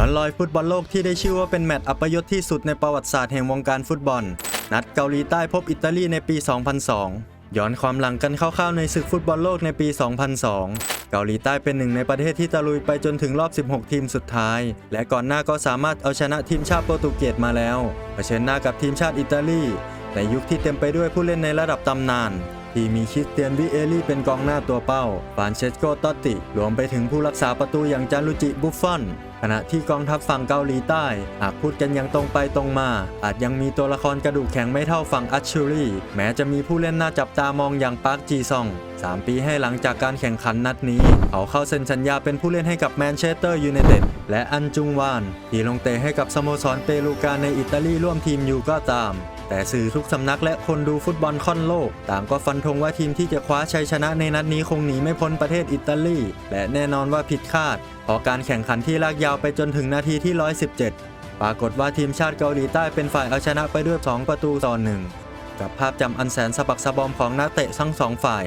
ย้อนลอยฟุตบอลโลกที่ได้ชื่อว่าเป็นแมตช์อัปยศที่สุดในประวัติศาสตร์แห่งวงการฟุตบอล นัดเกาหลีใต้พบอิตาลีในปี 2002 ย้อนความหลังกันคร่าวๆในศึกฟุตบอลโลกในปี 2002 เกาหลีใต้เป็นหนึ่งในประเทศที่ตะลุยไปจนถึงรอบ 16 ทีมสุดท้าย และก่อนหน้าก็สามารถเอาชนะทีมชาติโปรตุเกสมาแล้วเผชิญหน้ากับทีมชาติอิตาลีในยุคที่เต็มไปด้วยผู้เล่นในระดับตำนาน ที่มีคริสเตียนวิเอลี่เป็นกองหน้าตัวเป้า ฟานเชสโกตอตติ รวมไปถึงผู้รักษาประตูอย่างจารุจิบุฟฟอน ขณะที่กองทัพฝั่งเกาหลีใต้ หากพูดกันอยังตรงไปตรงมา อาจยังมีตัวละครกระดูกแข็งไม่เท่าฝั่งอัชชูรี่ แม้จะมีผู้เล่นน่าจับตามองอย่างปาร์คจีซอง3 ปีให้หลังจากการแข่งขันนัดนี้ เขาเข้าเซ็นสัญญาเป็นผู้เล่นให้กับแมนเชสเตอร์ยูไนเต็ดและอันจุงวาน ที่ลงเตะให้กับสโมสรเปรูกาในอิตาลีร่วมทีมอยู่ก็ตาม แต่สื่อทุกสำนักและคนดูฟุตบอลค่อนโลก ต่างก็ฟันธงว่าทีมที่จะคว้าชัยชนะในนัดนี้คงหนีไม่พ้นประเทศอิตาลี และแน่นอนว่าผิดคาดเพราะการแข่งขันที่ลากยาวไปจนถึงนาทีที่ 117 ปรากฏว่าทีมชาติเกาหลีใต้เป็นฝ่ายเอาชนะไปด้วย 2 ประตูต่อหนึ่งกับภาพจำอันแสนสะบักสะบอมของนักเตะทั้งสองฝ่าย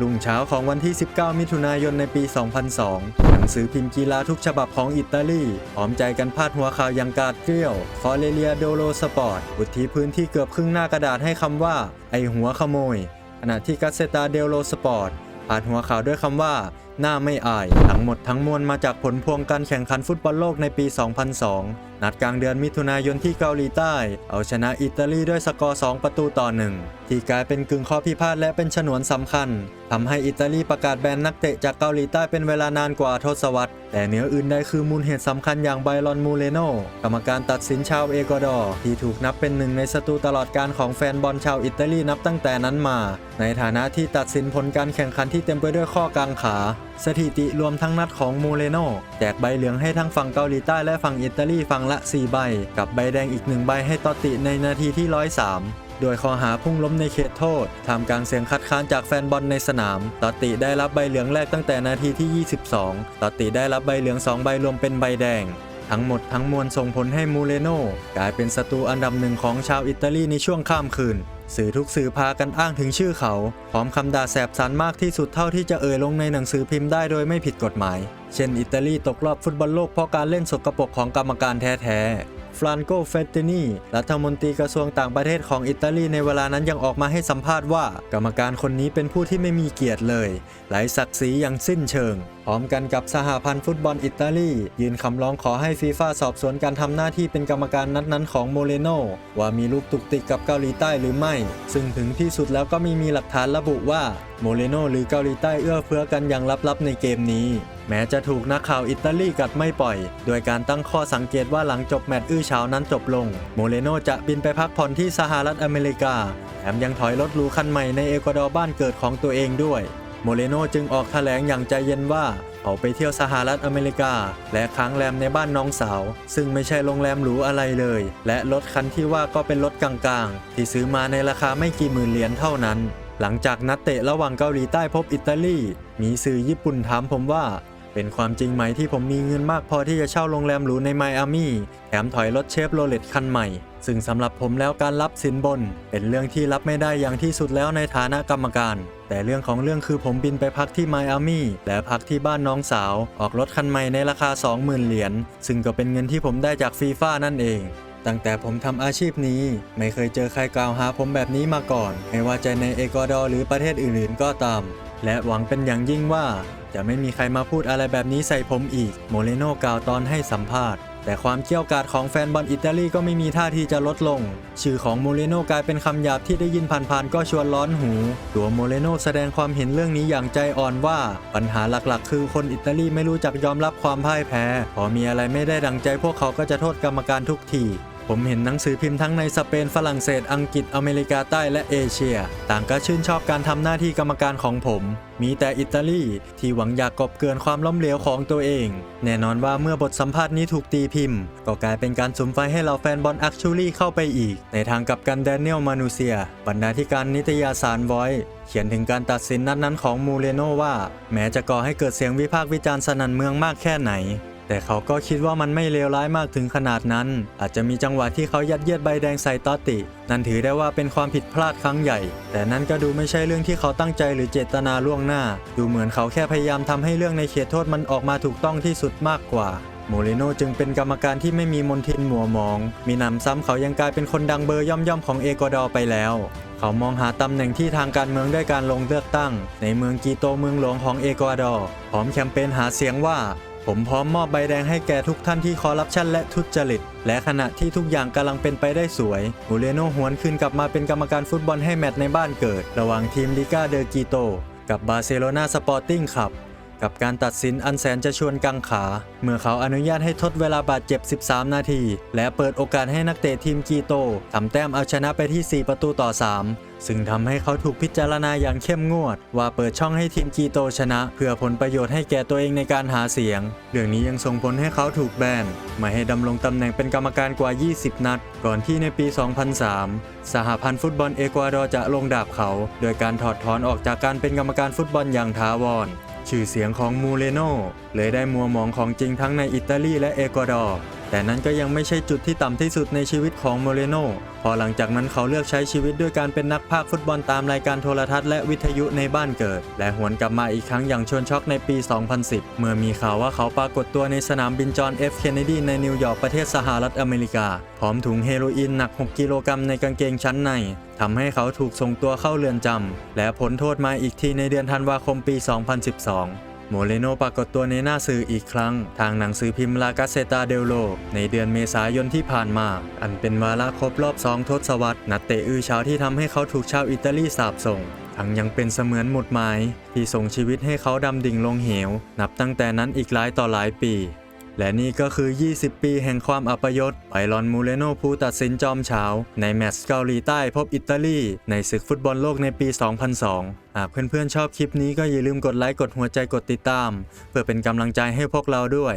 รุ่งเช้าของวันที่ 19 มิถุนายนในปี 2002หนั งสือพิมพ์กีฬาทุกฉบับของอิตาลีพร้อมใจกันพาดหัวข่าวยังกาดเกลียวคอเลเลียโดโลสปอร์ตอุทิพื้นที่เกือบครึ่งหน้ากระดาษให้คำว่า ไอหัวขโมย ขณะที่กัสเซตาเดโลสปอร์ตพาดหัวข่าวด้วยคำว่า หน้าไม่อาย ทั้งหมดทั้งมวลมาจากผลพวงการแข่งขันฟุตบอลโลกในปี 2002 นัดกลางเดือนมิถุนายนที่เกาหลีใต้ เอาชนะอิตาลีด้วยสกอร์ 2 ประตูต่อ 1 ที่กลายเป็นกึ่งข้อพิพาทและเป็นฉนวนสำคัญทำให้อิตาลีประกาศแบนนักเตะจากเกาหลีใต้เป็นเวลานานกว่าทศวรรษ แต่เหนืออื่นใดคือมูลเหตุสำคัญอย่างไบรอนมูเลโนกรรมการตัดสินชาวเอกวาดอร์ที่ถูกนับเป็นหนึ่งในศัตรูตลอดการของแฟนบอลชาวอิตาลีนับตั้งแต่นั้นมา ในฐานะที่ตัดสินผลการแข่งขันที่เต็มไปด้วยข้อกางขา สถิติรวมทั้งนัดของมูเลโนแจกใบเหลืองให้ทั้งฝั่งเกาหลีใต้และฝั่งอิตาลีฝั่งละ 4 ใบ กับใบแดงอีกหนึ่งใบให้ตอตติในนาทีที่ 103โดยข้อหาพุ่งล้มในเขตโทษทำกลางเสียงคัดค้านจากแฟนบอลในสนาม ตอตติได้รับใบเหลืองแรกตั้งแต่นาทีที่ 22 ตอตติได้รับใบเหลือง 2 ใบรวมเป็นใบแดง ทั้งหมดทั้งมวลส่งผลให้มูเลโนกลายเป็นศัตรูอันดับหนึ่งของชาวอิตาลีในช่วงข้ามคืน สื่อทุกสื่อพากันอ้างถึงชื่อเขา พร้อมคำด่าแสบสันมากที่สุดเท่าที่จะเอ่ยลงในหนังสือพิมพ์ได้โดยไม่ผิดกฎหมาย เช่น อิตาลีตกรอบฟุตบอลโลกเพราะการเล่นสกปรกของกรรมการแท้ๆ ฟรานโกเฟตตินีรัฐมนตรีกระทรวงต่างประเทศของอิตาลีในเวลานั้นยังออกมาให้สัมภาษณ์ว่า กรรมการคนนี้เป็นผู้ที่ไม่มีเกียรติเลยไร้ศักดิ์ศรีอย่างสิ้นเชิง พร้อมกันกับสหพันธ์ฟุตบอลอิตาลียื่นคำร้องขอให้ฟีฟ่าสอบสวนการทำหน้าที่เป็นกรรมการนัดนั้นของโมเรโนว่ามีลูกตุกติกกับเกาหลีใต้หรือไม่ ซึ่งถึงที่สุดแล้วก็ไม่มีหลักฐานระบุว่าโมเรโนหรือเกาหลีใต้เอื้อเฟื้อกันอย่างลับๆในเกมนี้ แม้จะถูกนักข่าวอิตาลีกัดไม่ปล่อย โดยการตั้งข้อสังเกตว่าหลังจบแมตช์อื้อเฉานั้นจบลง โมเรโนจะบินไปพักผ่อนที่สหรัฐอเมริกา แถมยังถอยรถหรูคันใหม่ในเอกวาดอร์บ้านเกิดของตัวเองด้วย โมเรโนจึงออกแถลงอย่างใจเย็นว่าเขาไปเที่ยวสหรัฐอเมริกา และค้างแรมในบ้านน้องสาว ซึ่งไม่ใช่โรงแรมหรูอะไรเลย และรถคันที่ว่าก็เป็นรถกลางๆ ที่ซื้อมาในราคาไม่กี่หมื่นเหรียญเท่านั้นหลังจากนัดเตะระหว่างเกาหลีใต้พบอิตาลี มีสื่อญี่ปุ่นถามผมว่า เป็นความจริงไหมที่ผมมีเงินมากพอที่จะเช่าโรงแรมหรูในไมอามี่แถมถอยรถเชฟโรเลตคันใหม่ ซึ่งสำหรับผมแล้วการรับสินบน เป็นเรื่องที่รับไม่ได้อย่างที่สุดแล้วในฐานะกรรมการ แต่เรื่องของเรื่องคือผมบินไปพักที่ไมอามี่และพักที่บ้านน้องสาว ออกรถคันใหม่ในราคา 20,000 เหรียญซึ่งก็เป็นเงินที่ผมได้จากฟีฟ่านั่นเอง ตั้งแต่ผมทำอาชีพนี้ ไม่เคยเจอใครกล่าวหาผมแบบนี้มาก่อน ไม่ว่าจะในเอกวาดอร์หรือประเทศอื่นๆ ก็ตาม และหวังเป็นอย่างยิ่งว่า จะไม่มีใครมาพูดอะไรแบบนี้ใส่ผมอีก โมเรโนกล่าวตอนให้สัมภาษณ์แต่ความเกี่ยวกาดของแฟนบอลอิตาลีก็ไม่มีท่าทีจะลดลง ชื่อของโมเรโนกลายเป็นคำหยาบที่ได้ยินผ่านๆก็ชวนร้อนหู ตัวโมเรโนแสดงความเห็นเรื่องนี้อย่างใจอ่อนว่า ปัญหาหลักๆ คือคนอิตาลีไม่รู้จักยอมรับความพ่ายแพ้ พอมีอะไรไม่ได้ดังใจพวกเขาก็จะโทษกรรมการทุกที ผมเห็นหนังสือพิมพ์ทั้งในสเปนฝรั่งเศส อังกฤษอเมริกาใต้และเอเชีย ต่างก็ชื่นชอบการทำหน้าที่กรรมการของผม มีแต่อิตาลีที่หวังอยากกบเกินความล้มเหลวของตัวเอง แน่นอนว่าเมื่อบทสัมภาษณ์นี้ถูกตีพิมพ์ ก็กลายเป็นการสุมไฟให้เราแฟนบอลอักชูรี่เข้าไปอีก ในทางกลับกันแดเนียลมานูเซีย บรรณาธิการนิตยสารไว้เขียนถึงการตัดสินนัดนั้นของมูเรโนว่า แม้จะก่อให้เกิดเสียงวิพากษ์วิจารณ์สนั่นเมืองมากแค่ไหน แต่เขาก็คิดว่ามันไม่เลวร้ายมากถึงขนาดนั้น อาจจะมีจังหวะที่เขายัดเยียดใบแดงใส่ตอติ นั่นถือได้ว่าเป็นความผิดพลาดครั้งใหญ่ แต่นั่นก็ดูไม่ใช่เรื่องที่เขาตั้งใจหรือเจตนาล่วงหน้า ดูเหมือนเขาแค่พยายามทำให้เรื่องในเขตโทษมันออกมาถูกต้องที่สุดมากกว่าโมเรโนจึงเป็นกรรมการที่ไม่มีมนทินหมัวหมอง มีหนำซ้ำเขายังกลายเป็นคนดังเบอร์ย่อมๆของเอกวาดอร์ไปแล้ว เขามองหาตำแหน่งที่ทางการเมืองด้วยการลงเลือกตั้ง ในเมืองกีโตเมืองหลวงของเอกวาดอร์ พร้อมแคมเปญหาเสียงว่า ผมพร้อมมอบใบแดงให้แก่ทุกท่านที่คอร์รัปชันและทุจริต และขณะที่ทุกอย่างกำลังเป็นไปได้สวยมูเรโนหวนคืนกลับมาเป็นกรรมการฟุตบอลให้แมตช์ในบ้านเกิด ระหว่างทีมลิกาเดอร์กิโต กับบาร์เซโลนาสปอร์ติ้งขับ กับการตัดสินอันแสนจะชวนกังขา เมื่อเขาอนุญาตให้ทดเวลาบาดเจ็บ 13 นาที และเปิดโอกาสให้นักเตะทีมกีโตทำแต้มเอาชนะไปที่ 4 ประตูต่อ 3 ซึ่งทำให้เขาถูกพิจารณาอย่างเข้มงวด ว่าเปิดช่องให้ทีมกีโตชนะ เพื่อผลประโยชน์ให้แก่ตัวเองในการหาเสียง เรื่องนี้ยังส่งผลให้เขาถูกแบนไม่ให้ดำรงตำแหน่งเป็นกรรมการกว่า 20 นัด ก่อนที่ในปี 2003 สหพันธ์ฟุตบอลเอกวาดอร์จะลงดาบเขา โดยการถอดถอนออกจากการเป็นกรรมการฟุตบอลอย่างท้าวร ชื่อเสียงของมูเรโนเลยได้มัวมองของจริงทั้งในอิตาลีและเอกวาดอร์ แต่นั้นก็ยังไม่ใช่จุดที่ต่ำที่สุดในชีวิตของโมเรโนพอหลังจากนั้นเขาเลือกใช้ชีวิตด้วยการเป็นนักพากย์ฟุตบอลตามรายการโทรทัศน์และวิทยุในบ้านเกิด และหวนกลับมาอีกครั้งอย่างชวนช็อกในปี 2010 เมื่อมีข่าวว่าเขาปรากฏตัวในสนามบินจอห์นเอฟเคนเนดีในนิวยอร์กประเทศสหรัฐอเมริกา พร้อมถุงเฮโรอีนหนัก 6 กิโลกรัมในกางเกงชั้นในทำให้เขาถูกส่งตัวเข้าเรือนจำและพ้นโทษมาอีกทีในเดือนธันวาคมปี 2012 โมเลโนปรากฏตัวในหน้าสื่ออีกครั้ง ทางหนังสือพิมพ์ลากาเซตาเดลโล ในเดือนเมษายนที่ผ่านมา อันเป็นวาระครบรอบสองทศวรรษ นักเตะอื้อฉาวที่ทำให้เขาถูกชาวอิตาลีสาบส่งทั้งยังเป็นเสมือนหมุดหมายที่ส่งชีวิตให้เขาดำดิ่งลงเหว นับตั้งแต่นั้นอีกหลายต่อหลายปี และนี่ก็คือ 20 ปีแห่งความอัปยศไบรอนมูเรโนผู้ตัดสินจอมเฉาในแมตช์เกาหลีใต้พบอิตาลี ในศึกฟุตบอลโลกในปี 2002 หากเพื่อนๆชอบคลิปนี้ก็อย่าลืมกดไลค์กดหัวใจกดติดตาม เพื่อเป็นกำลังใจให้พวกเราด้วย